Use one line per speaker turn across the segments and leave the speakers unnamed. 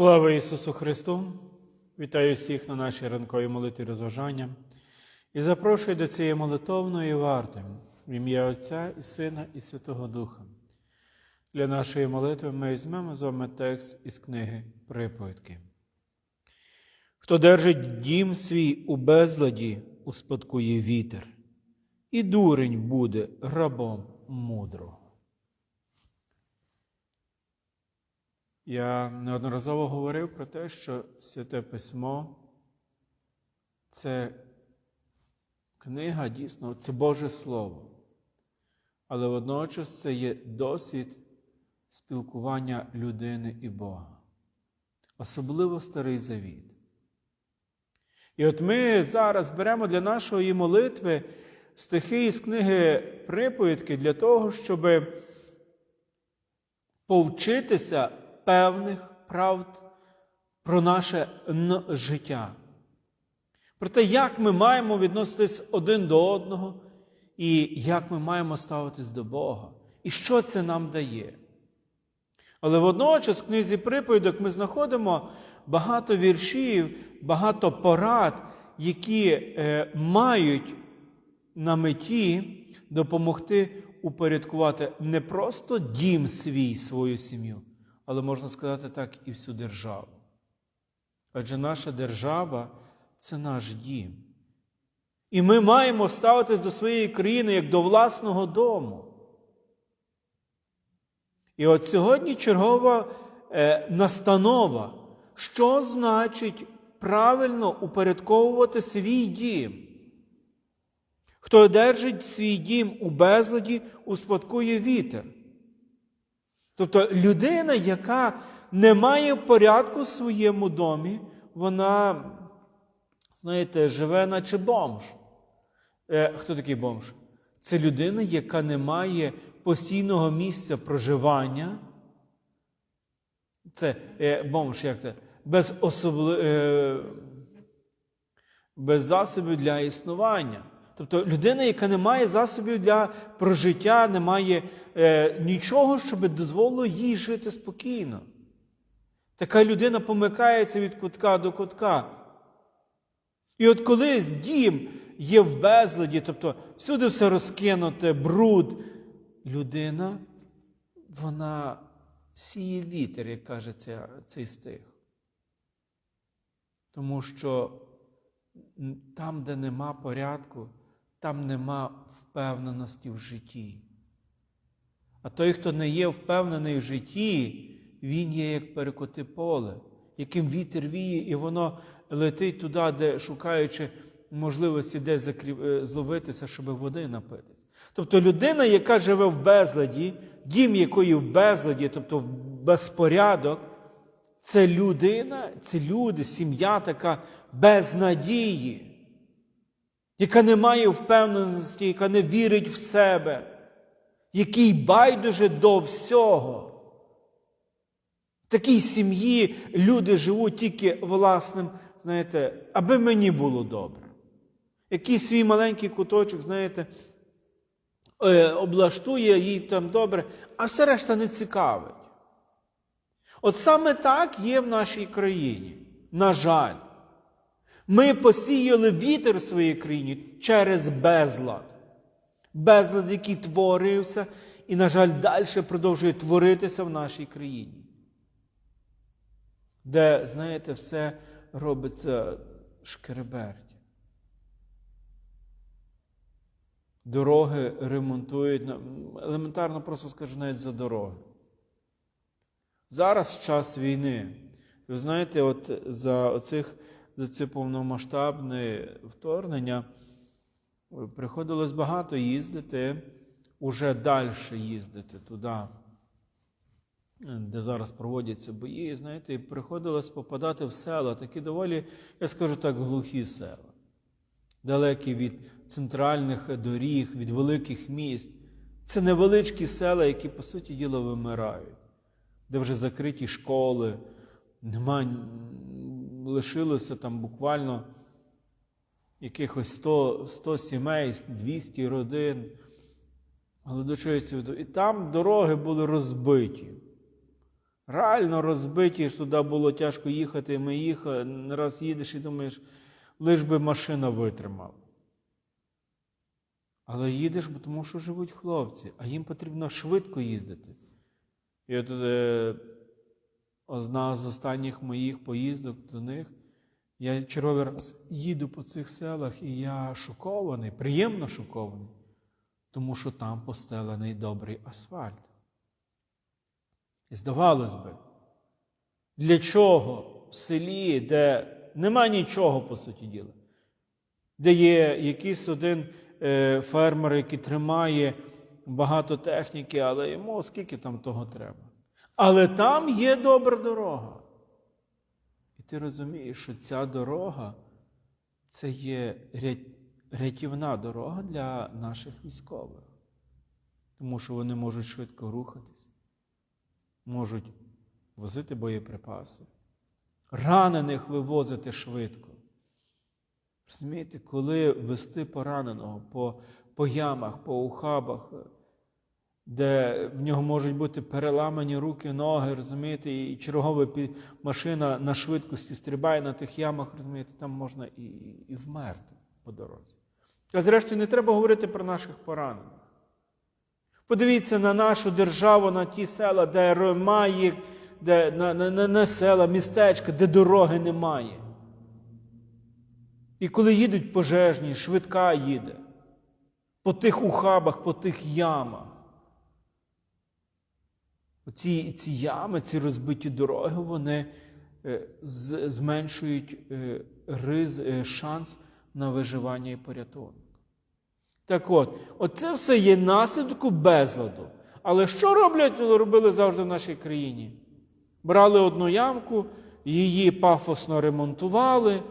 Слава Ісусу Христу! Вітаю всіх на нашій ранковій молитві розважання і запрошую до цієї молитовної варти в ім'я Отця і Сина і Святого Духа. Для нашої молитви ми візьмемо з вами текст із книги Приповідки. Хто держить дім свій у безладі, успадкує вітер, і дурень буде рабом мудрого. Я неодноразово говорив про те, що Святе Письмо це книга дійсно, це Боже Слово. Але водночас це є досвід спілкування людини і Бога, особливо Старий Завіт. І от ми зараз беремо для нашої молитви стихи із книги приповідки для того, щоб повчитися певних правд про наше життя. Про те, як ми маємо відноситись один до одного, і як ми маємо ставитись до Бога, і що це нам дає. Але водночас в книзі приповідок ми знаходимо багато віршів, багато порад, які е, мають на меті допомогти упорядкувати не просто дім свій, свою сім'ю, але можна сказати так, і всю державу. Адже наша держава це наш дім. І ми маємо ставитись до своєї країни як до власного дому. І от сьогодні чергова е, настанова, що значить правильно упорядковувати свій дім. Хто держить свій дім у безладі, успадкує вітер. Тобто людина, яка не має порядку в своєму домі, вона, знаєте, живе, наче бомж. Е, Хто такий бомж? Це людина, яка не має постійного місця проживання. Це е, бомж, як це? Без, особли... е, без засобів для існування. Тобто людина, яка не має засобів для прожиття, не має е, нічого, щоб дозволило їй жити спокійно. Така людина помикається від кутка до кутка. І от коли дім є в безладі, тобто всюди все розкинуте, бруд, людина, вона сіє вітер, як каже ця, цей стих. Тому що там, де нема порядку, там нема впевненості в житті. А той, хто не є впевнений в житті, він є як перекоти поле, яким вітер віє, і воно летить туди, де шукаючи можливості де закрів... зловитися, щоб води напитися. Тобто людина, яка живе в безладі, дім якої в безладі, тобто в безпорядок, це людина, це люди, сім'я така без надії яка не має впевненості, яка не вірить в себе, який байдуже до всього. В такій сім'ї люди живуть тільки власним, знаєте, аби мені було добре. Якийсь свій маленький куточок, знаєте, е, облаштує їй там добре, а все решта не цікавить. От саме так є в нашій країні. На жаль. Ми посіяли вітер в своїй країні через безлад. Безлад, який творився, і, на жаль, далі продовжує творитися в нашій країні. Де, знаєте, все робиться шкереберть. Дороги ремонтують, елементарно просто скажу навіть за дороги. Зараз час війни. Ви знаєте, от за оцих за це повномасштабне вторгнення приходилось багато їздити, уже далі їздити туди, де зараз проводяться бої. Знаєте, і приходилось попадати в села, такі доволі, я скажу так, глухі села, далекі від центральних доріг, від великих міст. Це невеличкі села, які, по суті діла, вимирають, де вже закриті школи, немає лишилося там буквально якихось 100 100 сімей, 200 родин. Але до чого я І там дороги були розбиті. Реально розбиті, що туди було тяжко їхати. Ми їхали, не раз їдеш і думаєш, лиш би машина витримала. Але їдеш, тому що живуть хлопці, а їм потрібно швидко їздити. І от е, одна з останніх моїх поїздок до них, я черговий раз їду по цих селах, і я шокований, приємно шокований, тому що там постелений добрий асфальт. І здавалось би, для чого в селі, де нема нічого, по суті діла, де є якийсь один е, фермер, який тримає багато техніки, але йому скільки там того треба. Але там є добра дорога. І ти розумієш, що ця дорога це є рятівна дорога для наших військових, тому що вони можуть швидко рухатись можуть возити боєприпаси, ранених вивозити швидко. Розумієте, коли вести пораненого по, по ямах, по ухабах, де в нього можуть бути переламані руки, ноги, розумієте, і чергова машина на швидкості стрибає на тих ямах, розумієте, там можна і, і вмерти по дорозі. А зрештою, не треба говорити про наших поранених. Подивіться на нашу державу, на ті села, де немає, де, на, на, на, на села, містечка, де дороги немає. І коли їдуть пожежні, швидка їде по тих ухабах, по тих ямах. Оці ці ями, ці розбиті дороги, вони е, зменшують е, риз, е, шанс на виживання і порятунок. Так от, оце все є наслідком безладу. Але що роблять, робили завжди в нашій країні? Брали одну ямку, її пафосно ремонтували,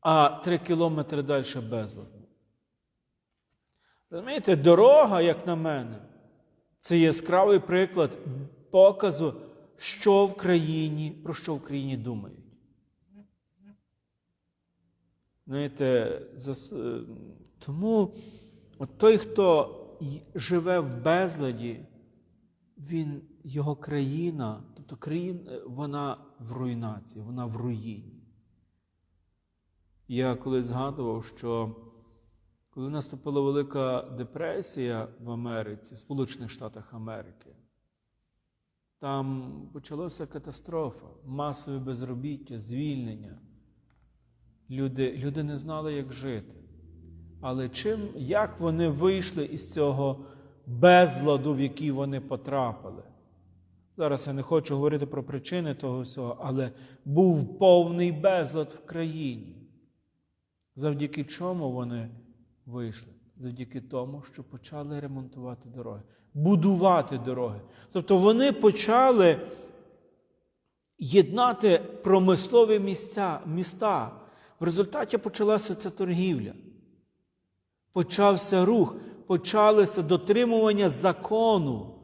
а три кілометри далі безладно. Розумієте, дорога, як на мене, це яскравий приклад показу, що в країні, про що в країні думають. Знаєте, е, тому от той, хто живе в безладі, він, його країна, тобто країна, вона в руйнації, вона в руїні. Я колись згадував, що коли наступила Велика депресія в Америці, в Сполучених Штатах Америки, там почалася катастрофа, масове безробіття, звільнення. Люди, люди не знали, як жити. Але чим, як вони вийшли із цього безладу, в який вони потрапили? Зараз я не хочу говорити про причини того всього, але був повний безлад в країні. Завдяки чому вони вийшли? Завдяки тому, що почали ремонтувати дороги, будувати дороги. Тобто вони почали єднати промислові місця, міста. В результаті почалася ця торгівля. Почався рух, почалося дотримування закону,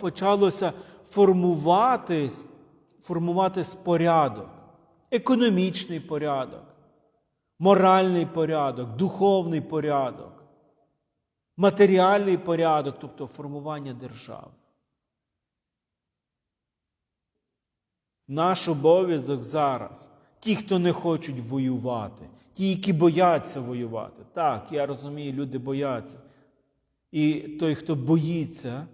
почалося формуватись, формуватись порядок, економічний порядок, моральний порядок, духовний порядок, матеріальний порядок, тобто формування держав. Наш обов'язок зараз. Ті, хто не хочуть воювати, ті, які бояться воювати. Так, я розумію, люди бояться. І той, хто боїться,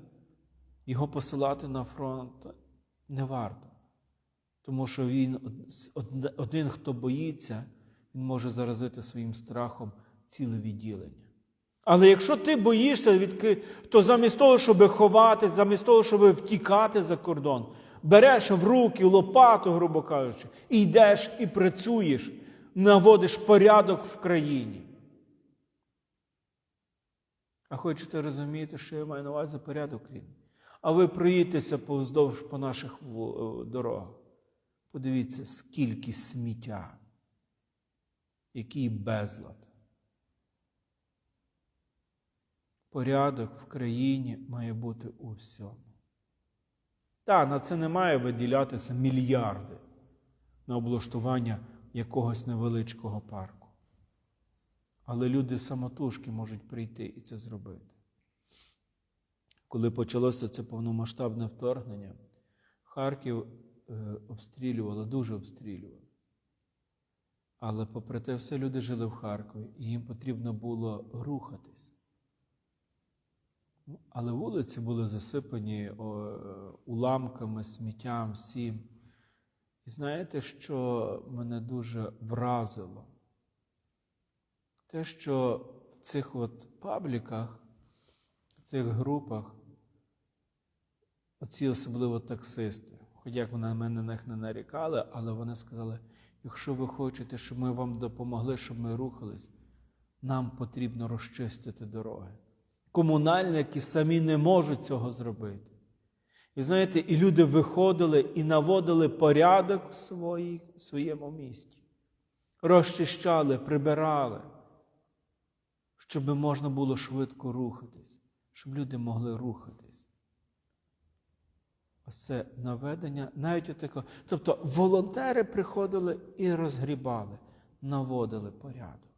його посилати на фронт не варто. Тому що він один, хто боїться, він може заразити своїм страхом ціле відділення. Але якщо ти боїшся, відки- то замість того, щоб ховатись, замість того, щоб втікати за кордон, береш в руки лопату, грубо кажучи, і йдеш і працюєш, наводиш порядок в країні. А хочете розуміти, що я маю на увазі порядок в? А ви проїдьтеся повздовж по наших е, дорогах. Подивіться, скільки сміття, який безлад. Порядок в країні має бути у всьому. Та, на це не має виділятися мільярди на облаштування якогось невеличкого парку. Але люди самотужки можуть прийти і це зробити. коли почалося це повномасштабне вторгнення, Харків е, обстрілювали, дуже обстрілювали. Але попри те, все люди жили в Харкові, і їм потрібно було рухатись. Ну, Але вулиці були засипані уламками, сміттям, всім. І знаєте, що мене дуже вразило? Те, що в цих от пабліках, в цих групах, оці особливо таксисти, хоч як вони на мене на них не нарікали, але вони сказали, якщо ви хочете, щоб ми вам допомогли, щоб ми рухались, нам потрібно розчистити дороги. Комунальники самі не можуть цього зробити. І знаєте, і люди виходили і наводили порядок в своїй, своєму місті, розчищали, прибирали, щоб можна було швидко рухатись, щоб люди могли рухатись. Ось це наведення, навіть отако. Тобто волонтери приходили і розгрібали, наводили порядок.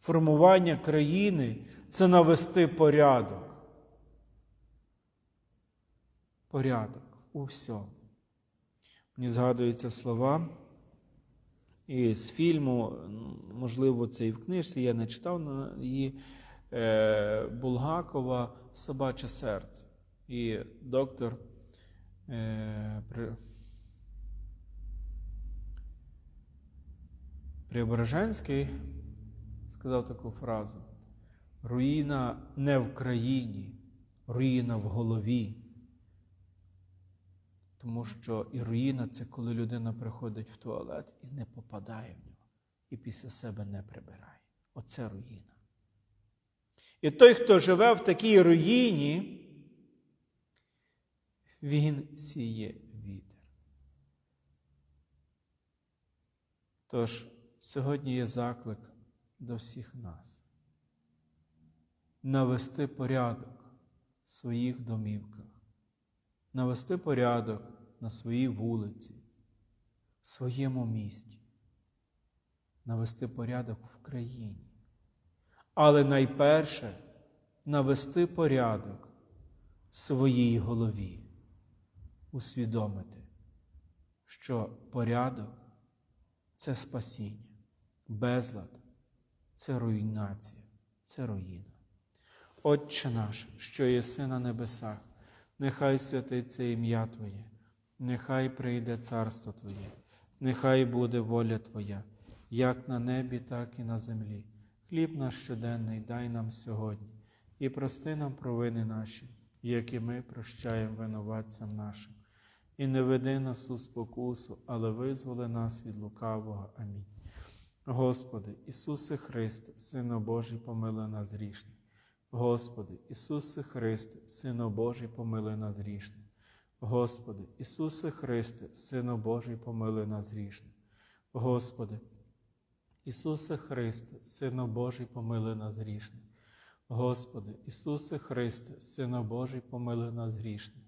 Формування країни це навести порядок. Порядок у всьому. Мені згадуються слова із фільму, можливо, це і в книжці, я не читав її е, Булгакова Собаче серце. І доктор е, при, Преображенський сказав таку фразу: руїна не в країні, руїна в голові. Тому що і руїна це коли людина приходить в туалет і не попадає в нього, і після себе не прибирає. Оце руїна. І той, хто живе в такій руїні, він сіє вітер. Тож сьогодні є заклик до всіх нас навести порядок в своїх домівках, навести порядок на своїй вулиці, в своєму місті, навести порядок в країні. Але найперше навести порядок в своїй голові, усвідомити, що порядок це спасіння, безлад це руйнація, це руїна. Отче наш, що єси на небесах, нехай святиться ім'я Твоє, нехай прийде царство Твоє, нехай буде воля Твоя, як на небі, так і на землі. Хліб наш щоденний дай нам сьогодні, і прости нам провини наші, як і ми прощаємо винуватцям нашим. І не веди нас у спокусу, але визволи нас від лукавого. Амінь. Господи, Ісусе Христе, Сино Божий, помилуй нас грішних. Господи, Ісусе Христе, Сино Божий, помилуй нас грішних. Господи, Ісусе Христе, Сино Божий, помилуй нас грішних. Господи, Ісусе Христе, Сино Божий, помилуй нас грішних. Господи, Ісусе Христе, Сино Божий, помилуй нас грішних.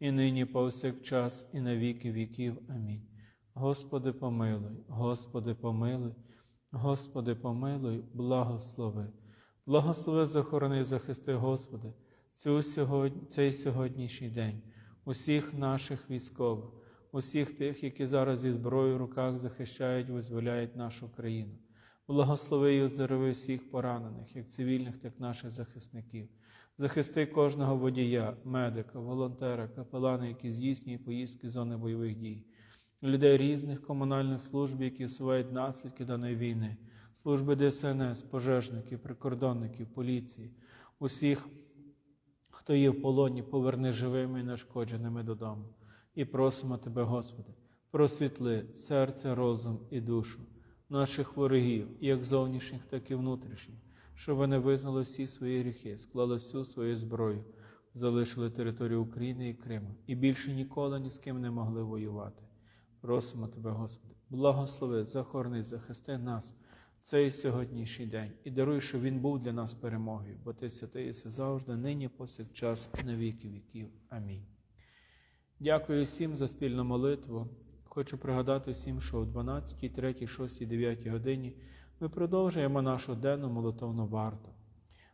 і нині повсякчас, і на віки віків. Амінь. Господи, помилуй, Господи, помилуй. Господи, помилуй, благослови, благослови, захорони, захисти, Господи, цю сьогодні, цей сьогоднішній день, усіх наших військових, усіх тих, які зараз зі зброєю в руках захищають, визволяють нашу країну. Благослови і оздорови всіх поранених, як цивільних, так і наших захисників. Захисти кожного водія, медика, волонтера, капелана, які здійснюють поїздки з зони бойових дій людей різних комунальних служб, які усувають наслідки даної війни, служби ДСНС, пожежників, прикордонників, поліції, усіх, хто є в полоні, поверни живими і нашкодженими додому. І просимо Тебе, Господи, просвітли серце, розум і душу наших ворогів, як зовнішніх, так і внутрішніх, щоб вони визнали всі свої гріхи, склали всю свою зброю залишили територію України і Криму і більше ніколи ні з ким не могли воювати. Просимо Тебе, Господи, благослови, захорони, захисти нас цей сьогоднішній день і даруй, щоб він був для нас перемогою, бо Ти святий єси завжди, нині, повсякчас, і на віки віків. Амінь. Дякую всім за спільну молитву. Хочу пригадати всім, що о 12, 3, 6, 9 годині ми продовжуємо нашу денну молитовну варту.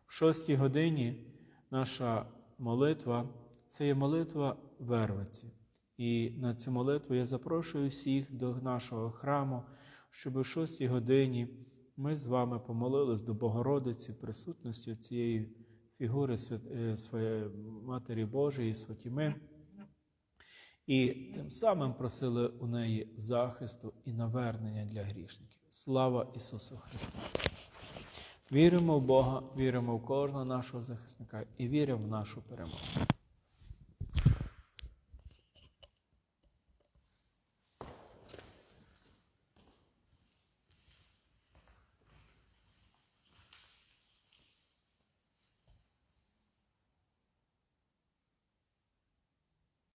В 6 годині наша молитва це є молитва Вервиці. І на цю молитву я запрошую всіх до нашого храму, щоб о 6 годині ми з вами помолились до Богородиці присутності цієї фігури е, своєї Матері Божої, Святіми. І тим самим просили у неї захисту і навернення для грішників. Слава Ісусу Христу! Віримо в Бога, віримо в кожного нашого захисника і віримо в нашу перемогу.